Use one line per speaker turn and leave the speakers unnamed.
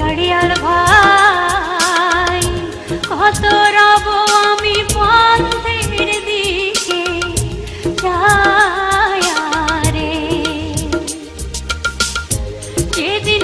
চড়িয়াল ভাই কত রব আমি পন্থের দিকে ছায়া রে যেদিন